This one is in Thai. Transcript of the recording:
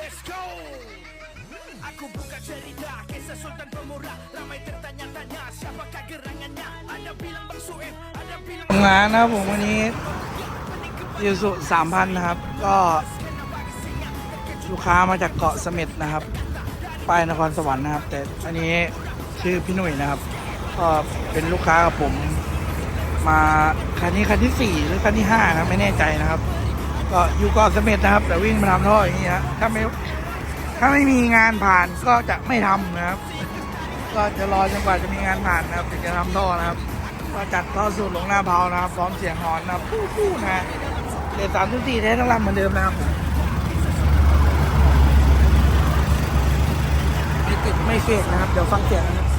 Let's go Aku buka cerita Kisah Sultan Pemurah Ramai tertanya-tanya Siapakah gerangannya Ada bilang Bang Sueb Ada bilang ทำงานนะครับผมวันนี้ยูสุสามพันนะครับ ก็ลูกค้ามาจากเกาะเสม็ดนะครับ ไปนครสวรรค์นะครับ แต่อันนี้ชื่อพี่หนุ่ยนะครับ ก็เป็นลูกค้ากับผม มาคันนี้คันที่สี่หรือคันที่ห้านะไม่แน่ใจนะครับ ก็อยู่เกาะเสม็ดนะครับ แต่วิ่งมาทำท่ออย่างนี้ฮะถ้าไม่ถ้าไม่มีงานผ่านก็จะไม่ทำนะครับ ก็จะรอจนกว่าจะมีงานผ่านนะครับถึงจะทำท่อนะครับ ก็จัดท่อสูตรลงหน้าเพานะครับพร้อมเสียงฮอนนะครับฟู่ฟู่นะฮะเดสามสิบสี่เทสทั้งลำเหมือนเดิมนะครับไม่ติดไม่เฟกนะครับ เดี๋ยวฟังเสียงนะครับ